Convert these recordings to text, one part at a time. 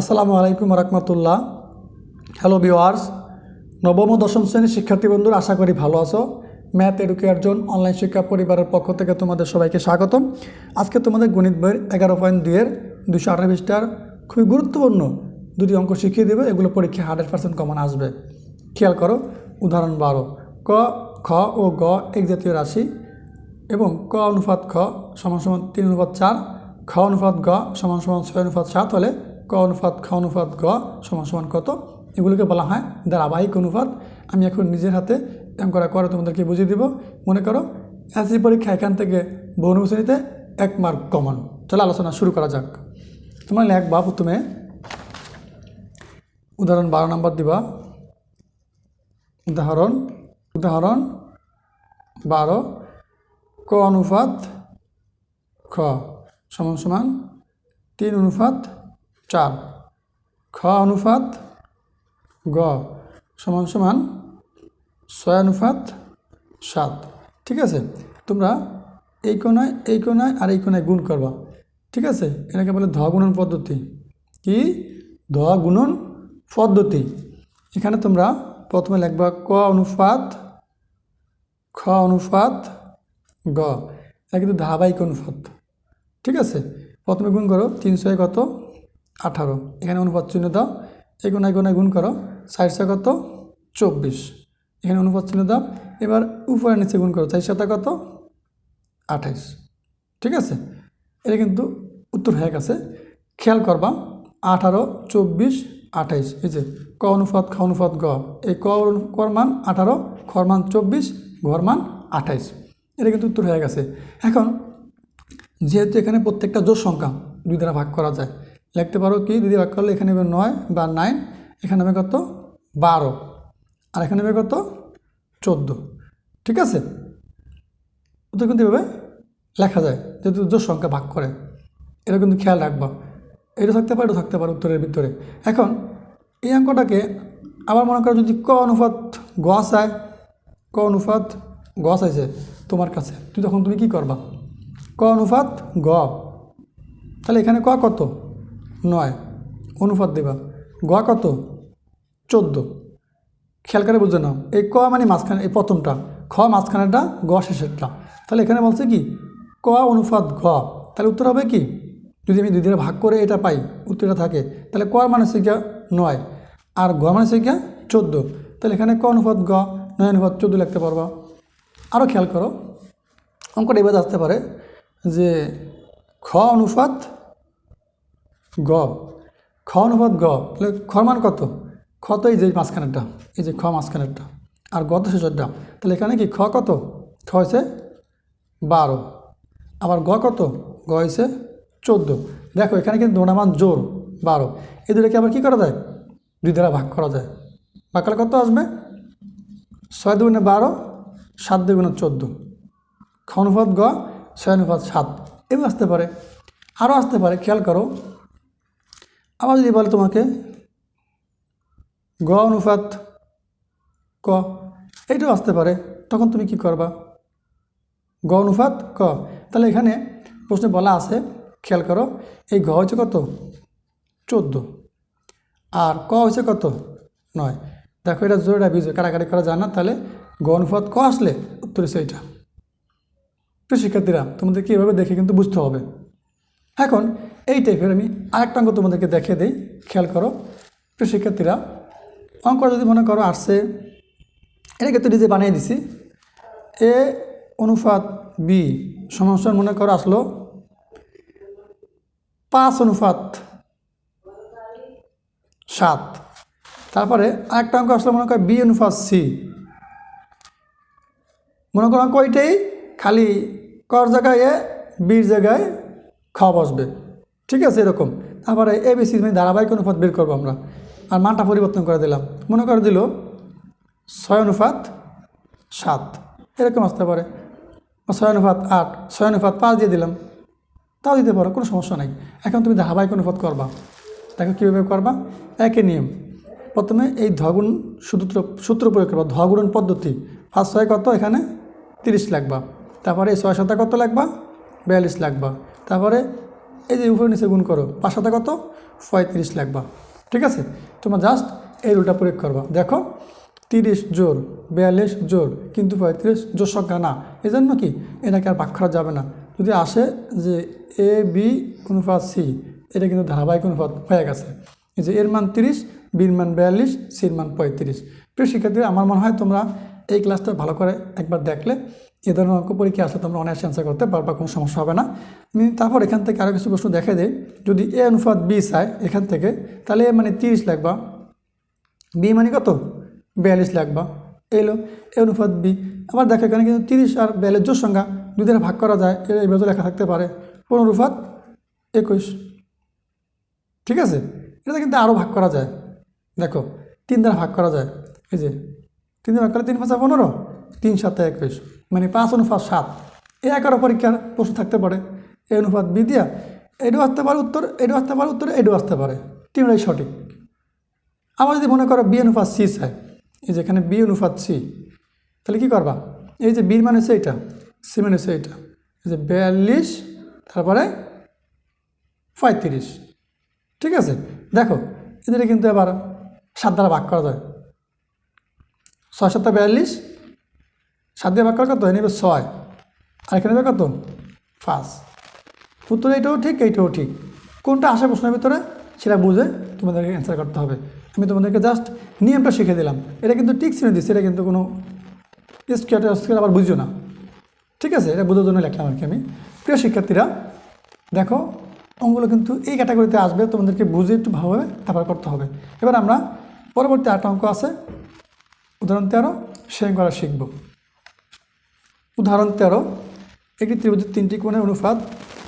আসসালামু আলাইকুম রহমতুল্লাহ। Hello viewers নবম ও দশম শ্রেণির শিক্ষার্থী বন্ধুরা, আশা করি ভালো আছো। ম্যাথ এডুকেয়ার জোন অনলাইন শিক্ষা পরিবারের পক্ষ থেকে তোমাদের সবাইকে স্বাগতম। আজকে তোমাদের গণিত বইয়ের এগারো পয়েন্ট দুইয়ের দুশো পৃষ্ঠার খুবই গুরুত্বপূর্ণ দুটি অঙ্ক শিখিয়ে দেবে, এগুলো পরীক্ষায় হান্ড্রেড পার্সেন্ট কমন আসবে। খেয়াল করো, উদাহরণ বারো। ক, খ ও গ এক জাতীয় রাশি এবং ক অনুপাত খ সমান সমান তিন অনুপাত চার, খ অনুপাত গ সমান সমান ছয় অনুপাত সাত হলে ক অনুপাত খ অনুপাত গ সমান সমান কত? এগুলোকে বলা হয় ধারাবাহিক অনুপাত। আমি এখন নিজের হাতে এম করা করে তোমাদেরকে বুঝিয়ে দিব। মনে করো এসি পরীক্ষা এখান থেকে বহু শ্রেণীতে এক মার্ক কমন চলো আলোচনা শুরু করা যাক। তোমরা লেখবা প্রথমে উদাহরণ বারো নম্বর দিবা। উদাহরণ উদাহরণ বারো ক অনুপাত খ সমান সমান তিন অনুপাত চার। খ অনুপাত, গ সমান সমান ছয় অনুপাত সাত। ঠিক আছে? তোমরা এই কোনায় এই কোনায় আর এই কোনায় গুণ করবা। ঠিক আছে? এটাকে বলে ধ গুণন পদ্ধতি। কি? ধ গুণন পদ্ধতি। এখানে তোমরা প্রথমে লিখবা ক অনুপাত, খ অনুপাত, গ। এটা কিন্তু ধারাবাহিক অনুপাত ঠিক আছে? প্রথমে গুণ করো তিনশো কত? আঠারো। এখানে অনুপাত চিহ্ন দাও। কোনায় কোনায় গুণ করো। চারশো কত? চব্বিশ। এখানে অনুপাত চিহ্ন দাও। এবার উপরে নিচে গুণ করো। চারশোটা কত? আঠাইশ। ঠিক আছে? এটা কিন্তু উত্তর হয়ে গেছে। খেয়াল করবা, আঠারো, চব্বিশ, আঠাইশ। এই যে, ক অনুপাত, খ অনুপাত গ। এই ক কর মান আঠারো খর মান চব্বিশ ঘর মান আঠাইশ। এটা কিন্তু উত্তর হয়ে গেছে। এখন, যেহেতু এখানে প্রত্যেকটা জোর সংখ্যা দুই দ্বারা ভাগ করা যায় লিখতে পারো কি? দুই দিয়ে ভাগ করলে এখানে নয় বা নাইন, এখানে হবে কত? বারো। আর এখানে হবে কত? চোদ্দ। ঠিক আছে? উত্তর কিন্তু এভাবে লেখা যায়, যেহেতু জোর সংখ্যা ভাগ করে। এটা কিন্তু খেয়াল রাখবা। এটা থাকতে পারে, এটা থাকতে পারে উত্তরের ভিতরে। এখন এই অঙ্কটাকে আবার মনে করো যদি ক অনুপাত গ চায় ক অনুপাত গ চাইছে তোমার কাছে তুই তখন তুমি কি করবা? ক অনুপাত গ। তাহলে এখানে ক কত? নয়। অনুপাত দেবা। গ কত? চোদ্দ। খেয়াল করে বুঝে নাও। এই ক মানে মাঝখানে, এই প্রথমটা। খ মাঝখানেটা গ শেষেরটা। তাহলে এখানে বলছে কি? ক অনুপাত ঘ। তাহলে উত্তর হবে কি? যদি আমি দুই ভাগ করে এটা পাই, উত্তরটা থাকে, তাহলে ক মানে শিখা নয়। আর গ মানে শিখা চোদ্দ। তাহলে এখানে ক অনুপাত গ নয় অনুপাত চোদ্দ লিখতে পারবা। আরও খেয়াল করো। অঙ্কটা এবার আসতে পারে যে খ অনুপাত গ। খ অনুপাত গ। তাহলে খর মান কত? খ তো এই যে মাঝখানেরটা, এই যে খ মাঝখানেরটা। আর গ তো শেষেরটা। তাহলে এখানে কি খ কত? খ হয়েছে বারো। আবার গ কত? গ হয়েছে চোদ্দ। দেখো, এখানে কিন্তু দুটা মান জোর, বারো। এই দুটোকে আবার কী করা যায়? দুই দ্বারা ভাগ করা যায়। ভাগ করলে কত আসবে? ছয় দুগুণে বারো, সাত দুগুণে চোদ্দ। খ অনুপাত গ, ছয় অনুপাত সাত। এবার আসতে পারে। আরও আসতে পারে, খেয়াল করো। আবার যদি বলে তোমাকে, গ অনুপাত ক, এইটাও আসতে পারে। তখন তুমি কি করবা? গ অনুপাত ক। তাহলে এখানে প্রশ্নে বলা আছে, খেয়াল করো, এই ঘ হচ্ছে কত? চোদ্দ। আর ক হচ্ছে কত? নয়। দেখো, এটা জোরটা বিজয় কাটাকাটি করা যায় না। তাহলে গ অনুপাত ক আসলে উত্তর এইটা। প্রিয় শিক্ষার্থীরা, তোমাদেরকে এভাবে দেখে কিন্তু বুঝতে হবে। এখন এই টাইপের আমি আরেকটা অঙ্ক তোমাদেরকে দেখে দিই, খেয়াল করো। প্রিয় শিক্ষার্থীরা, অঙ্ক যদি মনে করো আসছে এটাকে তো নিজে বানিয়ে দিছি। এ অনুপাত বি সমস্যার মনে করো আসলো পাঁচ অনুপাত সাত। তারপরে আরেকটা অঙ্ক আসলো মনে করো বি অনুপাত সি মনে করো অঙ্ক খালি কর জায়গায় এ, বির জায়গায় খ বসবে। ঠিক আছে, এরকম। তারপরে এ বেসি মানে ধারাবাহিক অনুপাত বের করব আমরা। আর মানটা পরিবর্তন করে দিলাম। মনে করে দিল, ছয় অনুপাত সাত। এরকম আসতে পারে। ছয় অনুপাত আট, ছয় অনুপাত পাঁচ দিয়ে দিলাম। তাও দিতে পারো, কোনো সমস্যা নাই। এখন তুমি ধারাবাহিক অনুপাত করবা। দেখো কীভাবে করবা। একই নিয়ম। প্রথমে এই ধগুণ সূত্র সূত্র প্রয়োগ করবা। ধগুণন পদ্ধতি। ফার্স্ট ছয় কত? এখানে তিরিশ লাগবা। তারপরে এই ছয় সাতা কত লাগবা? বিয়াল্লিশ লাগবা। তারপরে এই যে উপরে নিচে গুণ করো, পাঁচ সাথে কত? পঁয়ত্রিশ লাগবা ঠিক আছে? তোমরা জাস্ট এই রুলটা প্রয়োগ করবা। দেখো, তিরিশ জোর বিয়াল্লিশ জোর কিন্তু পঁয়ত্রিশ জোর সংখ্যা না। এই জন্য কি? এটাকে আর ভাগ করা যাবে না। যদি আসে যে এ বি অনুপাত সি এটা কিন্তু ধারাবাহিক অনুপাত হয়ে গেছে। যে এর মান তিরিশ, বির মান বিয়াল্লিশ, সির মান পঁয়ত্রিশ। প্রিয় শিক্ষার্থীরা, আমার মনে হয় তোমরা এই ক্লাসটা ভালো করে একবার দেখলে এ ধরনের অঙ্ক পরীক্ষা আসলে তোমরা অনেক অ্যান্সার করতে পারবা, কোনো সমস্যা হবে না। তারপর এখান থেকে আরও কিছু প্রশ্ন দেখে দেয় যদি এ অনুপাত বি চায় এখান থেকে, তাহলে এ মানে তিরিশ লাগবা। বি মানে কত? বিয়াল্লিশ লাগবা। এলো এ অনুপাত বি আবার দেখো এখানে কিন্তু তিরিশ আর বিয়াল্লিশ জোর সংখ্যা দ্বারা ভাগ করা যায়, এর এইভাবে লেখা থাকতে পারে। কোন অনুপাত একুশ। ঠিক আছে? এটা কিন্তু আরও ভাগ করা যায়। দেখো, তিন দ্বারা ভাগ করা যায়। এই যে, তিন দ্বারা ভাগ করলে তিন পাঁচা পনেরো। তিন সাতে একুশ মানে পাঁচ অনুপাত সাত। এই এগারো পরীক্ষার প্রশ্ন থাকতে পারে। এই অনুপাত বি দিয়া এটাও আসতে পারে উত্তর এটাও আসতে পারে উত্তর এটাও আসতে পারে। তিনটাই সঠিক। আবার যদি মনে করো বি অনুপাত সি চাই, এই যে এখানে বি অনুপাত সি, তাহলে কী করবা? এই যে বির মানে হচ্ছে এইটা, সি মানে হচ্ছে এইটা। এই যে বিয়াল্লিশ, তারপরে পঁয়ত্রিশ। ঠিক আছে? দেখো, এদের কিন্তু এবার সাত দ্বারা ভাগ করা যায়। ছয় সাতটা বিয়াল্লিশ সাত দিয়ে ভাগ কত? নেবে ছয়। আর এখানে কত? পাঁচ। উত্তর এইটাও ঠিক এইটাও ঠিক। কোনটা আসে প্রশ্নের ভিতরে? সেটা বুঝে তোমাদেরকে অ্যান্সার করতে হবে। আমি তোমাদেরকে জাস্ট নিয়মটা শিখে দিলাম। এটা কিন্তু ঠিক চিনে দিচ্ছি, এটা কিন্তু কোনো স্কেট স্কেট আবার বুঝছ না। ঠিক আছে? এটা বোঝার জন্য লেখলাম আর কি আমি। প্রিয় শিক্ষার্থীরা, দেখো, অঙ্কগুলো কিন্তু এই ক্যাটাগরিতে আসবে, তোমাদেরকে বুঝে একটু ভালোভাবে তারপর করতে হবে। এবার আমরা পরবর্তী আটটা অঙ্ক আছে। উদাহরণ তেরো সেই করা শিখব। উদাহরণ তেরো। একটি ত্রিভুজের তিনটি কোণের অনুপাত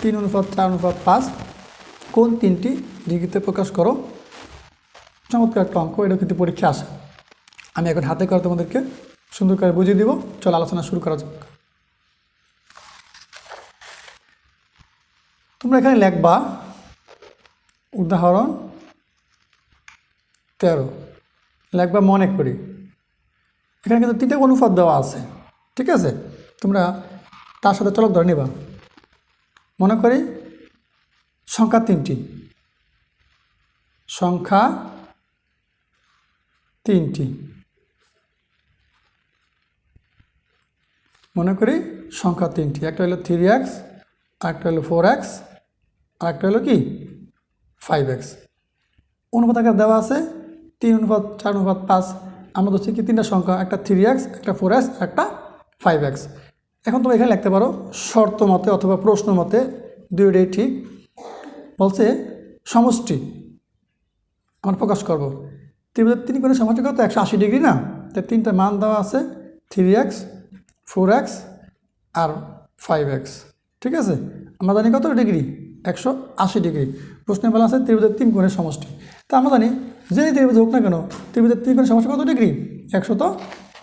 তিন, অনুপাত চার, অনুপাত পাঁচ। কোন তিনটি, ডিগ্রিতে প্রকাশ করো। চমৎকার একটা অঙ্ক এটা কিন্তু পরীক্ষা আসে। আমি এখন হাতে করে তোমাদেরকে সুন্দর করে বুঝিয়ে দিব। চলো আলোচনা শুরু করা যাক। তোমরা এখানে লেখবা, উদাহরণ তেরো। লেখবা মনে করি। এখানে কিন্তু তিনটা অনুপাত দেওয়া আছে, ঠিক আছে? তোমরা তার সাথে চলক ধরে নিবা। মনে করি সংখ্যা তিনটি। সংখ্যা তিনটি। মনে করি সংখ্যা তিনটি। একটা হলো থ্রি এক্স আরেকটা হলো ফোর এক্স আরেকটা হলো কি? ফাইভ এক্স অনুপাত আকার দেওয়া আছে, তিন অনুপাত, চার অনুপাত পাঁচ। আমরা ধরছি কি তিনটা সংখ্যা, একটা থ্রি এক্স একটা ফোর এক্স একটা ফাইভ এক্স এখন তুমি এখানে লিখতে পারো শর্ত মতে অথবা প্রশ্ন মতে দুইটাই ঠিক। বলছে, সমষ্টি। আমরা প্রকাশ করব। ত্রিভুজের তিন কোণের সমষ্টি কত? একশো আশি ডিগ্রি না? তাই তিনটা মান দেওয়া আছে থ্রি এক্স, ফোর এক্স আর ফাইভ এক্স। ঠিক আছে? আমরা জানি কত ডিগ্রি? একশো আশি ডিগ্রি। প্রশ্নে বলা আছে ত্রিভুজের তিন কোণের সমষ্টি। তা আমরা জানি যে ত্রিভুজ হোক না কেন, ত্রিভুজের তিন কোণের সমষ্টি কত ডিগ্রি? একশো তো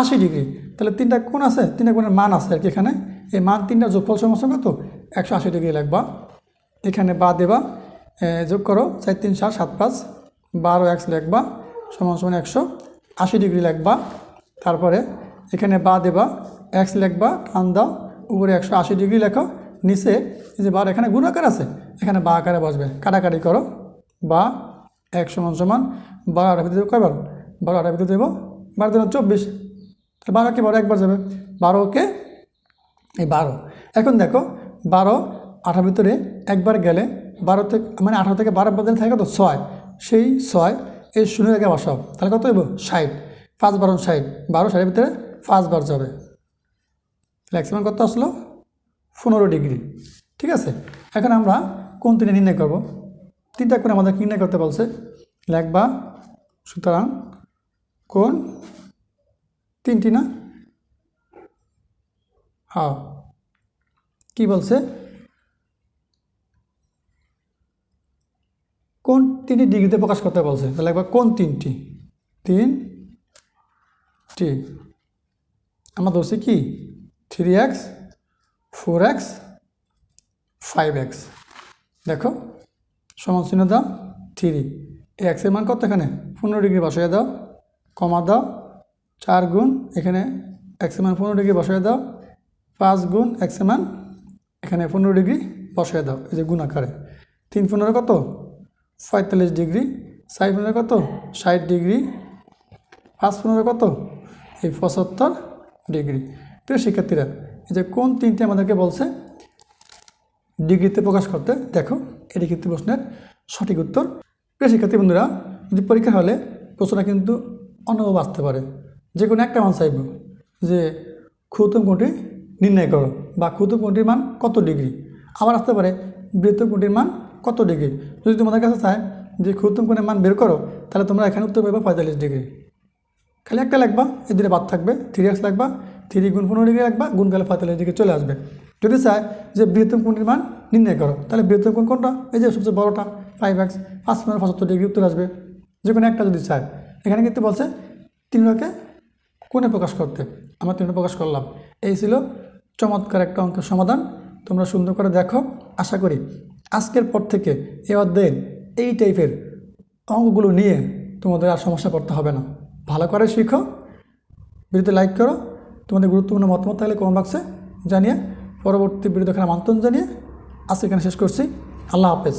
আশি ডিগ্রি। তাহলে তিনটা কোণ আছে, তিনটা কোণের মান আছে আর কি এখানে। এই মান তিনটা যোগফল সমস্যা কত? একশো আশি ডিগ্রি লাগবা। এখানে বা দেবা যোগ করো, চার, তিন সাত সাত, পাঁচ, বারো, এক্স লিখবা, সমান সমান একশো আশি ডিগ্রি লিখবা তারপরে এখানে বা দেবা, এক্স লিখবা টান দাও, উপরে একশো আশি ডিগ্রি লেখো, নিচে যে বার, এখানে গুণ আকার আছে, এখানে বা আকারে বসবে, কাটাকাটি করো, বা এক সমান সমান বারো আটার ভিতরে কয়বার বারো আটার ভিতরে দেবো বারো দিন চব্বিশ তাহলে বারো, একবার যাবে। বারোকে, এই বারো। এখন দেখো, বারো, আঠার ভিতরে একবার গেলে বারো থেকে মানে আঠারো থেকে বারো বদলে থাকে কত? ছয়। সেই ছয়, এই শূন্য রেখে বসাও। তাহলে কত হইব? ষাট। পাঁচ বারো ষাট। বারো ষাটের ভিতরে পাঁচবার যাবে। ম্যাক্সিমাম কত আসলো? পনেরো ডিগ্রি। ঠিক আছে? এখন আমরা কোন তিনে নির্ণয় করব? তিনটা করে আমাদের নির্ণয় করতে বলছে? লেখবা সুতরাং কোন তিনটি না? হ্যাঁ। কি বলছে? কোন তিনটি ডিগ্রিতে প্রকাশ করতে বলছে? তাহলে একবার কোন তিনটি? তিন। টি। আমরা ধরছি কি? Three x, four x, five x. দেখো, সমান চিহ্ন দাও, থ্রি। এক্সের মান কত এখানে? পনেরো ডিগ্রি বসাই দাও, কমা দাও চার গুণ এখানে এক্সের মান পনেরো ডিগ্রি বসাই দাও। পাঁচ গুণ এক্সের মান এখানে পনেরো ডিগ্রি বসাই দাও, এই যে গুণ আকারে। তিন পনেরো কত? পঁয়তাল্লিশ ডিগ্রি। চার পনেরো কত? ষাট ডিগ্রি। পাঁচ পনেরো কত? এই পঁচাত্তর ডিগ্রি। প্রিয় শিক্ষার্থীরা, এই যে কোন তিনটে আমাদেরকে বলছে, ডিগ্রিতে প্রকাশ করতে, দেখো, এটি কিন্তু প্রশ্নের সঠিক উত্তর। প্রিয় শিক্ষার্থী বন্ধুরা, যদি পরীক্ষা হলে প্রশ্নটা কিন্তু অন্যভাবে আসতে পারে। যে কোনো একটা মান চাইব যে ক্ষুদ্রতম কোণটি নির্ণয় করো বা ক্ষুদ্রতম কোণটির মান কত ডিগ্রি? আবার আসতে পারে বৃহত্তম কোণটির মান কত ডিগ্রি? যদি তোমাদের কাছে চায় যে ক্ষুদ্রতম কোণের মান বের করো, তাহলে তোমরা এখানে উত্তর পাবে পঁয়তাল্লিশ ডিগ্রি। খালি একটা লাগবা এদিকে বাদ থাকবে থ্রি এক্স লাগবা থ্রি গুণ পনেরো ডিগ্রি লাগবা, গুণ গেলে পঁয়তাল্লিশ ডিগ্রি চলে আসবে। যদি চায় যে বৃহত্তম কোণের মান নির্ণয় করো, তাহলে বৃহত্তম কোণ কোনটা? এই যে সবচেয়ে বড়টা ফাইভ এক্স পাঁচ পনেরো পঁচাত্তর ডিগ্রি উত্তর আসবে। যে কোনো একটা যদি চায়। এখানে কিন্তু বলছে তিনটাকে কোণে প্রকাশ করতে? আমরা তিনটা প্রকাশ করলাম। এই ছিল চমৎকার একটা অঙ্কের সমাধান। তোমরা সুন্দর করে দেখো। আশা করি আজকের পর থেকে এ অধ্যায়ের এই টাইপের অঙ্কগুলো নিয়ে তোমাদের আর সমস্যা পড়তে হবে না। ভালো করে শিখো। ভিডিওতে লাইক করো। তোমাদের গুরুত্বপূর্ণ মতামত থাকলে কমেন্ট বক্সে জানিয়ে পরবর্তী ভিডিও দেখার আমন্ত্রণ জানিয়ে আজকে এখানে শেষ করছি। আল্লাহ হাফেজ।